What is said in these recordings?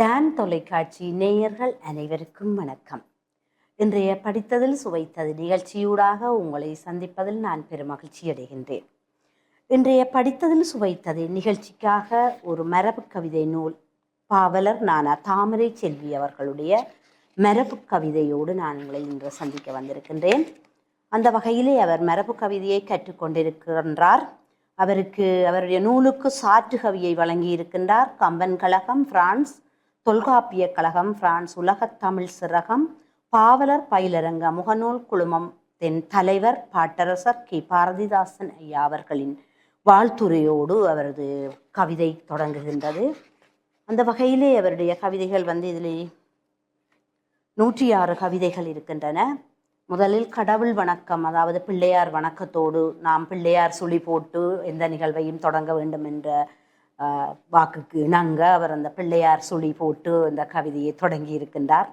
Don தொலைக்காட்சி நேயர்கள் அனைவருக்கும் வணக்கம். இன்றைய படித்ததில் சுவைத்தது நிகழ்ச்சியூடாக உங்களை சந்திப்பதில் நான் பெருமகிழ்ச்சி அடைகின்றேன். இன்றைய படித்ததில் சுவைத்தது நிகழ்ச்சிக்காக ஒரு மரபு கவிதை நூல் பாவலர் நானா தாமரை செல்வி அவர்களுடைய மரபு கவிதையோடு நான் உங்களை இன்று சந்திக்க வந்திருக்கின்றேன். அந்த வகையிலே அவர் மரபு கவிதையை கற்றுக்கொண்டிருக்கின்றார். அவருக்கு அவருடைய நூலுக்கு சாற்று கவியை வழங்கி இருக்கின்றார் கம்பன் கழகம் பிரான்ஸ் தொல்காப்பிய கழகம் பிரான்ஸ் உலகத் தமிழ் சிறகம் பாவலர் பயிலரங்க முகநூல் குழுமம் தென் தலைவர் பாட்டரசர் கி. பாரதிதாசன் ஐயா அவர்களின் வாழ்த்துறையோடு அவரது கவிதை தொடங்குகின்றது. அந்த வகையிலே அவருடைய கவிதைகள் வந்து இதில் நூற்றி ஆறு கவிதைகள் இருக்கின்றன. முதலில் கடவுள் வணக்கம் அதாவது பிள்ளையார் வணக்கத்தோடு நாம் பிள்ளையார் சுழி போட்டு எந்த நிகழ்வையும் தொடங்க வேண்டும் என்ற வாக்குக்கு இணங்க அவர் அந்த பிள்ளையார் சுழி போட்டு அந்த கவிதையை தொடங்கி இருக்கின்றார்.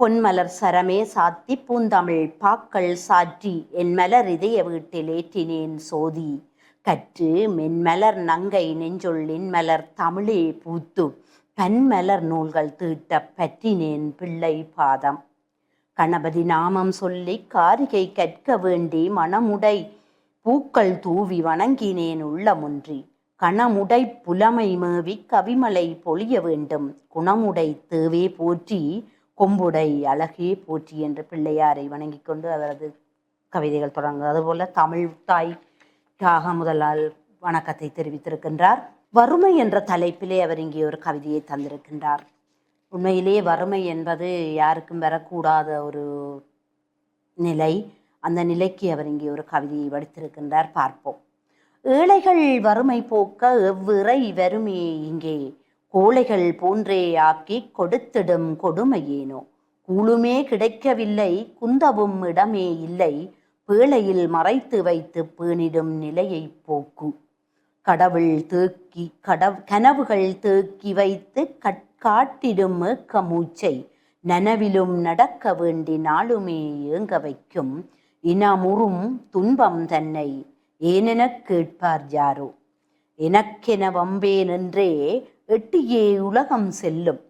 பொன்மலர் சரமே சாத்தி பூந்தமிழ் பாக்கள் சாற்றி என் மலர் இதய வீட்டில் ஏற்றினேன் சோதி. கற்று மென்மலர் நங்கை நெஞ்சொள்ளின் மலர் தமிழே பூத்து பன்மலர் நூல்கள் தீட்ட பற்றினேன் பிள்ளை பாதம். கணபதி நாமம் சொல்லி காரிகை கற்க வேண்டி மனமுடை பூக்கள் தூவி வணங்கினேன் உள்ளமுன்றி கணமுடை புலமை மேவி கவிமலை பொழிய வேண்டும். குணமுடை தேவே போற்றி கொம்புடை அழகே போற்றி என்று பிள்ளையாரை வணங்கிக் கொண்டு அவரது கவிதைகள் தொடங்கும் அதுபோல தமிழ் தாய்க்காக முதலால் வணக்கத்தை தெரிவித்திருக்கின்றார். வறுமை என்ற தலைப்பிலே அவர் இங்கே ஒரு கவிதையை தந்திருக்கின்றார். உண்மையிலே வறுமை என்பது யாருக்கும் வரக்கூடாத ஒரு நிலை. அந்த நிலைக்கு அவர் இங்கே ஒரு கவிதையை வடித்திருக்கின்றார். பார்ப்போம். ஏழைகள் வறுமை போக்க எவ்விறை வருமே இங்கே. கோழைகள் போன்றே ஆக்கி கொடுத்திடும் கொடுமையேனோ. கூழுமே கிடைக்கவில்லை குந்தவும் இடமே இல்லை. பேழையில் மறைத்து வைத்து பேணிடும் நிலையை போக்கு. கடவுள் தேக்கி கடவ் கனவுகள் தேக்கி வைத்து கட் காட்டிடும் ஏக்க மூச்சை நனவிலும் நடக்க வேண்டி நாளுமே ஏங்க வைக்கும். இனமுறும் துன்பம் தன்னை ஏனெனக் கேட்பார் யாரோ? எனக்கென வம்பேன் என்றே எட்டியே உலகம் செல்லும்.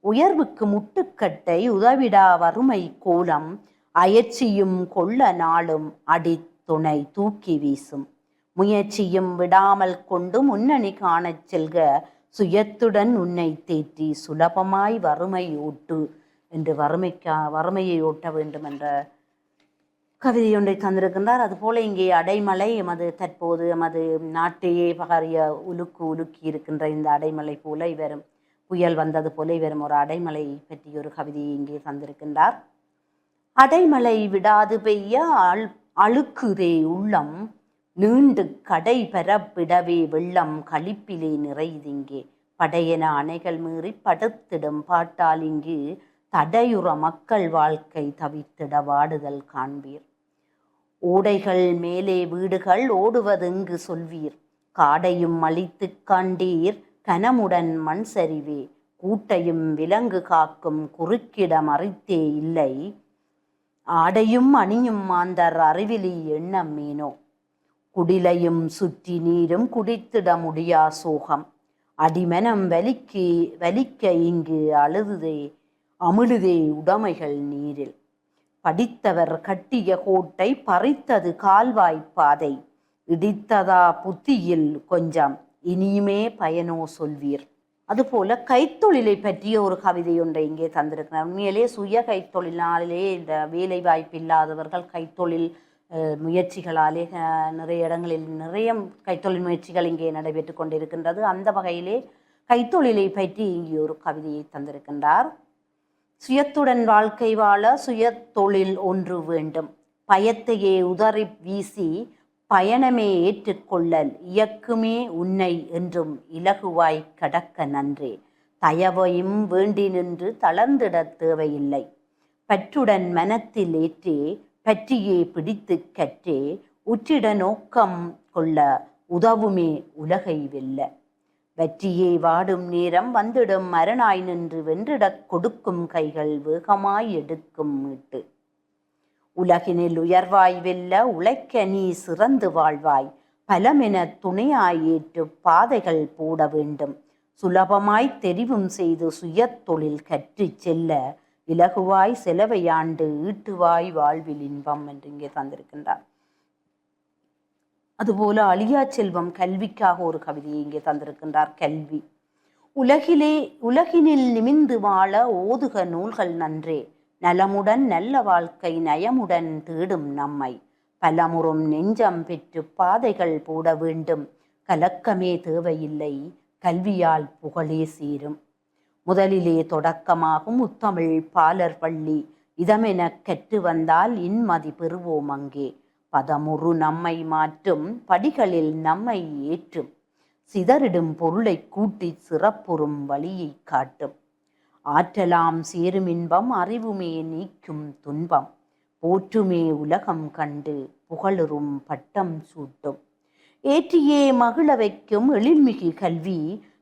உயர்வுக்கு முட்டுக்கட்டை உதவிடா வறுமை கோலம் அயற்சியும் கொள்ள நாளும் அடித்துணை தூக்கி வீசும். முயற்சியும் விடாமல் கொண்டு முன்னணி காணச் செல்க சுயத்துடன் உன்னை தேற்றி சுலபமாய் வறுமை ஓட்டு என்று வறுமைக்கா வறுமையை ஓட்ட வேண்டும் என்ற கவிதையொன்றை தந்திருக்கின்றார். அதுபோல இங்கே அடைமலை எமது தற்போது எமது நாட்டையே பகரிய உலுக்கு உலுக்கி இருக்கின்ற இந்த அடைமலை போல இவரும் புயல் வந்தது போல இவரும் ஒரு அடைமலை பற்றி ஒரு கவிதையை இங்கே தந்திருக்கின்றார். அடைமலை விடாது பெய்ய அல் அழுக்குதே உள்ளம் நீண்டு கடை பெறப்பிடவே வெள்ளம் களிப்பிலே நிறையுதிங்கே படையென அணைகள் மீறி படுத்திடும் பாட்டால் இங்கு தடையுற மக்கள் வாழ்க்கை தவித்திட வாடுதல் காண்பீர். ஓடைகள் மேலே வீடுகள் ஓடுவதெங்கு சொல்வீர். காடையும் அழித்து காண்டீர் கனமுடன் மண் சரிவே. கூட்டையும் விலங்கு காக்கும் குறுக்கிட அறித்தே இல்லை. ஆடையும் அணியும் மாந்தர் அறிவிலி எண்ணம் மீனோ. குடிலையும் சுற்றி நீரும் குடித்திட முடியா சோகம். அடிமனம் வலிக்கு வலிக்க இங்கு அழுதுதே. அமிழுதே உடைமைகள் நீரில். படித்தவர் கட்டிய கோட்டை பறித்தது கால்வாய் பாதை. இடித்ததா புத்தியில் கொஞ்சம். இனியுமே பயனோ சொல்வீர். அதுபோல கைத்தொழிலை பற்றிய ஒரு கவிதை ஒன்றை இங்கே தந்திருக்கிறார். உண்மையிலே சுய கைத்தொழிலாலே இந்த வேலை வாய்ப்பு இல்லாதவர்கள் கைத்தொழில் முயற்சிகளாலே நிறைய இடங்களில் நிறைய கைத்தொழில் முயற்சிகள் இங்கே நடைபெற்று கொண்டிருக்கின்றது. அந்த வகையிலே கைத்தொழிலை பற்றி இங்கே ஒரு கவிதையை தந்திருக்கின்றார். சுயத்துடன் வாழ்க்கை வாழ சுய தொழில் ஒன்று வேண்டும். பயத்தையே உதறி வீசி பயணமே ஏற்றுக்கொள்ளல் இயக்குமே உன்னை என்றும் இலகுவாய் கடக்க நன்றே. தயவையும் வேண்டி நின்று தளர்ந்திடத் தேவையில்லை. பற்றுடன் மனத்தில் ஏற்றே பற்றியே பிடித்து கற்றே உற்றிட நோக்கம் கொள்ள உதவுமே உலகை வெல்ல. வெற்றியே வாடும் நேரம் வந்திடும். மரணாய் நின்று வென்றிடக் கொடுக்கும் கைகள் வேகமாய் எடுக்கும் மீட்டு உலகினில் உயர்வாய் வெல்ல உழைக்க நீ சிறந்து வாழ்வாய். பலமென துணையாய் ஏற்று பாதைகள் போட வேண்டும். சுலபமாய் தெரிவும் செய்து சுயத்தொழில் தொழில் கற்றுச் செல்ல இலகுவாய் செலவையாண்டு ஈட்டுவாய் வாழ்வில் இன்பம் என்று இங்கே தந்திருக்கின்றார். அதுபோல அழியா செல்வம் கல்விக்காக ஒரு கவிதையை இங்கே தந்திருக்கின்றார் கல்வி. உலகிலே உலகினில் நிமிந்து வாழ ஓதுக நூல்கள் நன்றே. நலமுடன் நல்ல வாழ்க்கை நயமுடன் தேடும் நம்மை. பலமுறும் நெஞ்சம் பெற்று பாதைகள் போட வேண்டும். கலக்கமே தேவையில்லை. கல்வியால் புகழே சீரும். முதலிலே தொடக்கமாகும் முத்தமிழ் பாலர் பள்ளி. இதமெனக் கற்று வந்தால் இன்மதி பெறுவோம் அங்கே. பதமுறு நம்மை மாற்றும் படிகளில் நம்மை ஏற்றும் சிதறிடும் பொருளை கூட்டி சிறப்புறும் வழியை காட்டும். ஆற்றலாம் சேரும் இன்பம் அறிவுமே நீக்கும் துன்பம். போற்றுமே உலகம் கண்டு புகழுறும் பட்டம் சூட்டும். ஏற்றியே மகிழ வைக்கும் எழில்மிகு கல்வி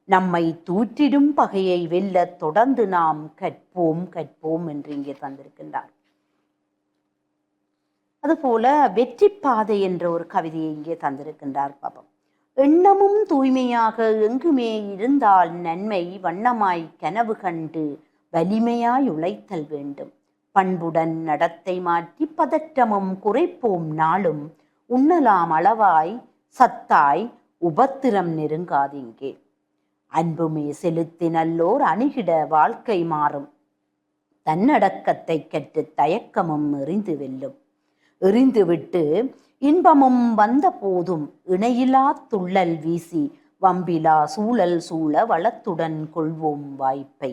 நம்மை தூற்றிடும் பகையை வெல்ல தொடர்ந்து நாம் கற்போம் கற்போம் என்று இங்கே தந்திருக்கின்றார். அதுபோல வெற்றி பாதை என்ற ஒரு கவிதையை இங்கே தந்திருக்கின்றார் பாபம். எண்ணமும் தூய்மையாக எங்குமே இருந்தால் நன்மை வண்ணமாய் கனவு கண்டு வலிமையாய் உழைத்தல் வேண்டும். பண்புடன் நடத்தை மாற்றி பதற்றமும் குறைப்போம் நாளும். உண்ணலாம் அளவாய் சத்தாய் உபத்திரம் நெருங்காதிங்கே அன்புமே செலுத்தி நல்லோர் அணுகிட வாழ்க்கை மாறும். தன்னடக்கத்தை கற்று தயக்கமும் எறிந்து வெல்லும். எறிந்துவிட்டு இன்பமும் வந்த போதும் இணையிலா துள்ளல் வீசி வம்பிலா சூழல் சூழ வளத்துடன் கொள்வோம் வாய்ப்பை.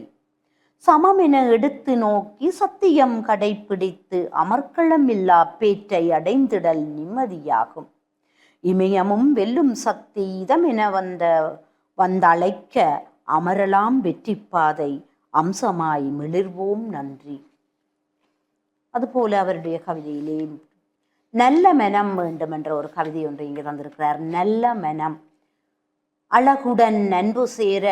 சமமென எடுத்து நோக்கி சத்தியம் கடைப்பிடித்து அமர்க்களமில்லா பேற்றை அடைந்திடல் நிம்மதியாகும். இமயமும் வெல்லும் சக்தி இதமென வந்த வந்தழைக்க அமரலாம் வெற்றி பாதை அம்சமாய் மிளிர்வோம் நன்றி. அதுபோல அவருடைய கவிதையிலே நல்ல மனம் வேண்டும் என்ற ஒரு கவிதை ஒன்று இங்கே தந்திருக்கிறார். நல்ல மனம். அழகுடன் நண்பு சேர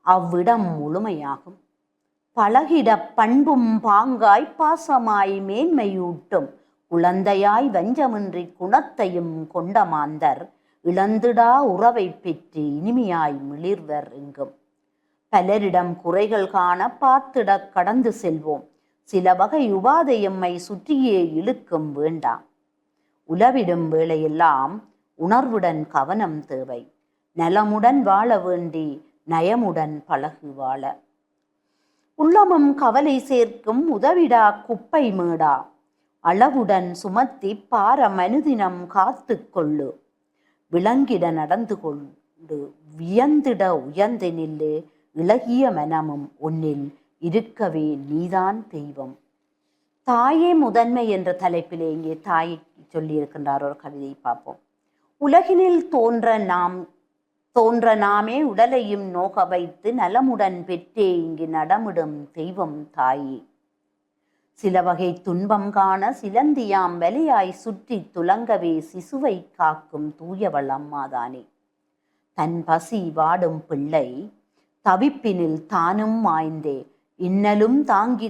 அவ்விடம் முழுமையாகும். பழகிட பண்பும் பாங்காய் பாசமாய் மேன்மையூட்டும். குழந்தையாய் வஞ்சமின்றி குணத்தையும் கொண்ட மாந்தர். இழந்திடா உறவை பெற்று இனிமையாய் மிளிர்வர் எங்கும் பலரிடம் குறைகள் காண பார்த்திட கடந்து செல்வோம். சில வகை உபாதை எம்மை சுற்றியே இழுக்கும் வேண்டாம். உலவிடும் வேளையெல்லாம் உணர்வுடன் கவனம் தேவை. நலமுடன் வாழ வேண்டி நயமுடன் பழகு வாழ. உள்ளமும் கவலை சேர்க்கும் உதவிடா குப்பை மேடா. அளவுடன் சுமத்தி பார மனுதினம் காத்து கொள்ளு. விளங்கிட நடந்து கொண்டு வியந்திட உயர்ந்து நில்லு. இளகிய மனமும் உன்னில் இருக்கவே நீதான் தெய்வம். தாயே முதன்மை என்ற தலைப்பிலே இங்கே தாயை சொல்லியிருக்கின்றார் ஒரு கவிதையை பார்ப்போம். உலகினில் தோன்ற நாம் தோன்ற நாமே உடலையும் நோக வைத்து நலமுடன் பெற்றே இங்கு நடமிடும் தெய்வம் தாயே. சில வகை துன்பம் காண சிலந்தியாம் வலியாய் சுற்றி துலங்கவே சிசுவை காக்கும் தூயவள் அம்மாதானே. தன் பசி வாடும் பிள்ளை தவிப்பினில் தானும் மாய்ந்தே இன்னலும் தாங்கி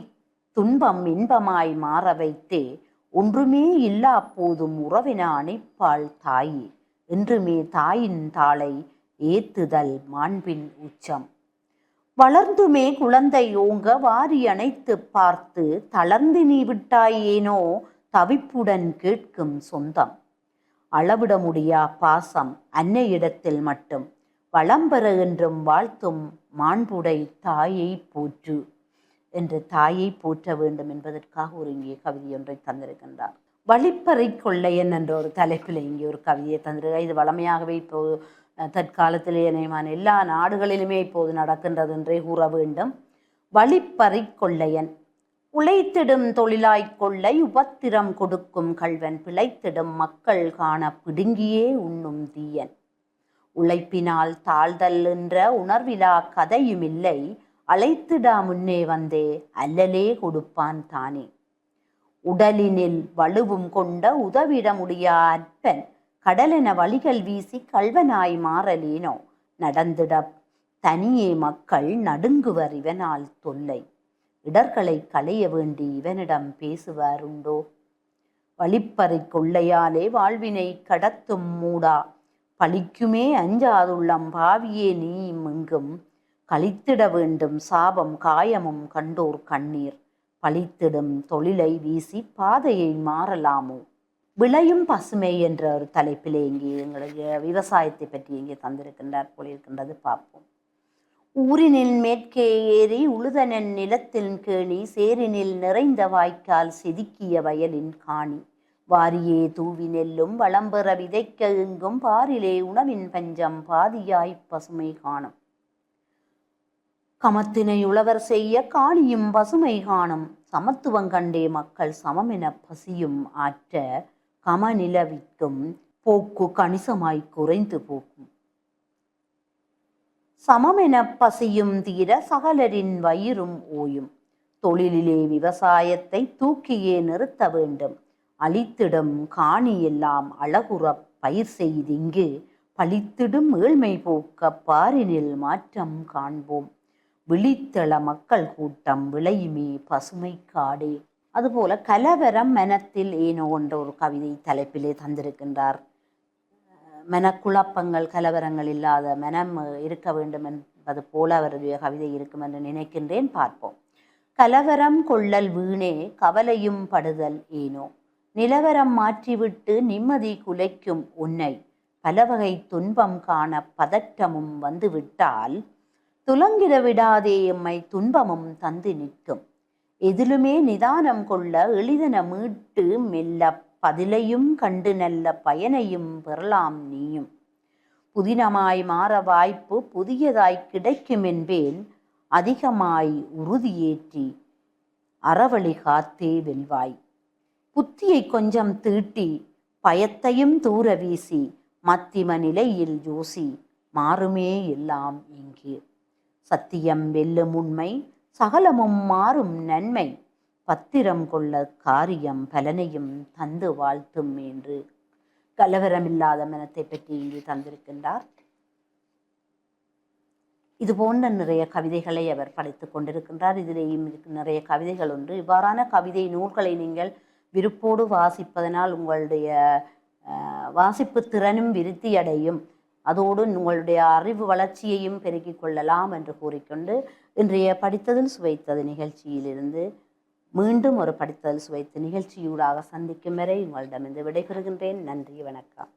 துன்பம் இன்பமாய் மாற வைத்தே ஒன்றுமே இல்லா போதும் உறவின அணைப்பாள் தாயே என்றுமே தாயின் தாளை ஏத்துதல் மாண்பின் உச்சம். வளர்ந்துமே குழந்தை ஓங்க வாரி அணைத்து பார்த்து தளர்ந்து நீ விட்டாயேனோ தவிப்புடன் கேட்கும் சொந்தம். அளவிட முடியா பாசம் அன்னையிடத்தில் மட்டும் வளம்பெற என்றும் வாழ்த்தும் மாண்புடை தாயை போற்று. என்று தாயை போற்ற வேண்டும் என்பதற்காக ஒரு இங்கே கவிதை ஒன்றை தந்திருக்கின்றார். வழிப்பறை கொள்ளையன் என்ற ஒரு தலைப்பில் இங்கே ஒரு கவிதையை தந்திருக்கிறார். இது வளமையாகவே இப்போது தற்காலத்திலே நியமான எல்லா நாடுகளிலுமே இப்போது நடக்கின்றது என்றே கூற வேண்டும். வழிப்பறை கொள்ளையன் உழைத்திடும் தொழிலாய்க் கொள்ளை உபத்திரம் கொடுக்கும் கள்வன் பிழைத்திடும் மக்கள் காண பிடுங்கியே உண்ணும் தீயன். உழைப்பினால் தாழ்தல் என்ற உணர்விலா கதையுமில்லை அழைத்திடா முன்னே வந்தே அல்லலே கொடுப்பான் தானே. உடலினில் வலுவும் கொண்ட உதவிட முடியா அற்பன் கடலென வழிகள் வீசி கல்வனாய் மாறலேனோ? நடந்திட தனியே மக்கள் நடுங்குவர் இவனால் தொல்லை. இடர்களை களைய வேண்டி இவனிடம் பேசுவார் உண்டோ? வழிப்பறை கொள்ளையாலே வாழ்வினை கடத்தும் மூடா. பழிக்குமே அஞ்சாதுள்ளம் பாவியே நீ எங்கும் கழித்திட வேண்டும் சாபம் காயமும் கண்டோர் கண்ணீர். பழித்திடும் தொழிலை வீசி பாதையை மாறலாமோ? விளையும் பசுமை என்ற ஒரு தலைப்பிலே இங்கே எங்களுக்கு விவசாயத்தை பற்றி இங்கே தந்திருக்கின்றார் போலிருக்கின்றது பார்ப்போம். ஊரினில் மேற்கே ஏறி உழுதனன் நிலத்தில் கேணி சேரினில் நிறைந்த வாய்க்கால் செதுக்கிய வயலின் காணி. வாரியே தூவி நெல்லும் வளம்பெற விதைக்க எங்கும் பாரிலே உணவின் பஞ்சம் பாதியாய் பசுமை காணும். கமத்தினை உழவர் செய்ய காணியும் பசுமை காணும். சமத்துவம் கண்டே மக்கள் சமமென பசியும் ஆற்ற கமநிலவிக்கும் போக்கு கணிசமாய் குறைந்து போகும். சமமென பசியும் தீர சகலரின் வயிறும் ஓயும். தொழிலிலே விவசாயத்தை தூக்கியே நிறுத்த வேண்டும். அழித்திடும் காணி எல்லாம் அழகுற பயிர் செய்திங்கு. பழித்திடும் ஏழ்மை போக்க பாரினில் மாற்றம் காண்போம். விழித்தள மக்கள் கூட்டம் விளையுமே பசுமை காடே. அதுபோல கலவரம் மனத்தில் ஏனோ என்ற ஒரு கவிதை தலைப்பிலே தந்திருக்கின்றார். மனக்குழப்பங்கள் கலவரங்கள் இல்லாத மனம் இருக்க வேண்டும் என்பது போல அவருடைய கவிதை இருக்கும் என்று நினைக்கின்றேன். பார்ப்போம். கலவரம் கொள்ளல் வீணே கவலையும் படுதல் ஏனோ. நிலவரம் மாற்றிவிட்டு நிம்மதி குலைக்கும் உன்னை. பலவகை துன்பம் காண பதற்றமும் வந்துவிட்டால் துலங்கிட விடாதே எம்மை துன்பமும் தந்து நிற்கும். எதிலுமே நிதானம் கொள்ள எளிதன மீட்டு மெல்ல பதிலையும் கண்டு நல்ல பயனையும் பெறலாம் நீயும். புதினமாய் மாற வாய்ப்பு புதியதாய் கிடைக்கும் என்பேன் அதிகமாய் உறுதியேற்றி அறவழி காத்தே வெல்வாய். புத்தியை கொஞ்சம் தீட்டி பயத்தையும் தூர வீசி மத்திம நிலையில் ஜோசி மாறுமே எல்லாம் இங்கே. சத்தியம் வெல்லும் உண்மை சகலமும் மாறும் நன்மை. பத்திரம் கொள்ள காரியம் பலனையும் தந்து வாழ்த்தும் என்று கலவரமில்லாத மனத்தை பற்றி இங்கு தந்திருக்கின்றார். இது போன்ற நிறைய கவிதைகளை அவர் படைத்துக் கொண்டிருக்கின்றார். இதிலேயும் நிறைய கவிதைகள் உண்டு இவ்வாறான கவிதை நூல்களை நீங்கள் விருப்போடு வாசிப்பதனால் உங்களுடைய வாசிப்பு திறனும் விருத்தியடையும். அதோடு உங்களுடைய அறிவு வளர்ச்சியையும் பெருக்கிக் கொள்ளலாம் என்று கூறிக்கொண்டு இன்றைய படித்ததில் சுவைத்தது நிகழ்ச்சியிலிருந்து மீண்டும் ஒரு படித்ததில் சுவைத்து நிகழ்ச்சியூடாக சந்திக்கும் வரை உங்களிடமிருந்து விடைபெறுகின்றேன். நன்றி வணக்கம்.